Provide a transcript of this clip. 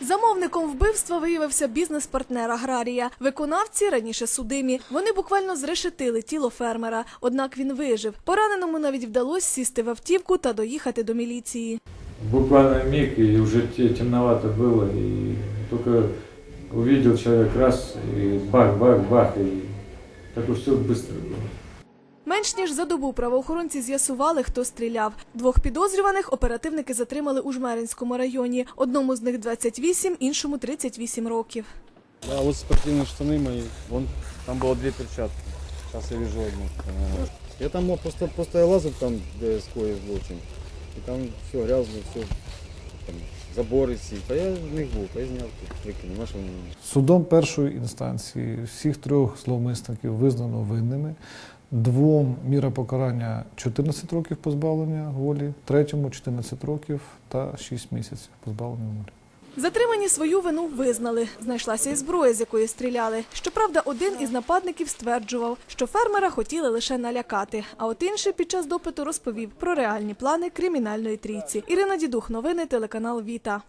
Замовником вбивства виявився бізнес-партнер аграрія. Виконавці раніше судимі. Вони буквально зрешетили тіло фермера. Однак він вижив. Пораненому навіть вдалося сісти в автівку та доїхати до міліції. Буквально миг, и уже те- темновато было, и только увидел человек раз, и бах-бах-бах, и так все быстро было. Менш ніж за добу правоохоронці з'ясували, хто стріляв. Двох підозрюваних оперативники затримали у Жмеринському районі. Одному з них 28, іншому 38 років. Да, вот спортивные штаны мои, вон, там было две перчатки. Сейчас я вижу одну. Ага. Я там мог просто, просто я лазил там, где скоє злочин. І там все грязно, все. Там забори всі. Та я в них був, та я зняв тут, викинув, на що вони мені? Судом першої інстанції всіх трьох зловмисників визнано винними. Двом міра покарання 14 років позбавлення волі, третьому 14 років та 6 місяців позбавлення волі. Затримані свою вину визнали. Знайшлася і зброя, з якої стріляли. Щоправда, один із нападників стверджував, що фермера хотіли лише налякати. А от інший під час допиту розповів про реальні плани кримінальної трійці. Ірина Дідух, новини телеканал Віта.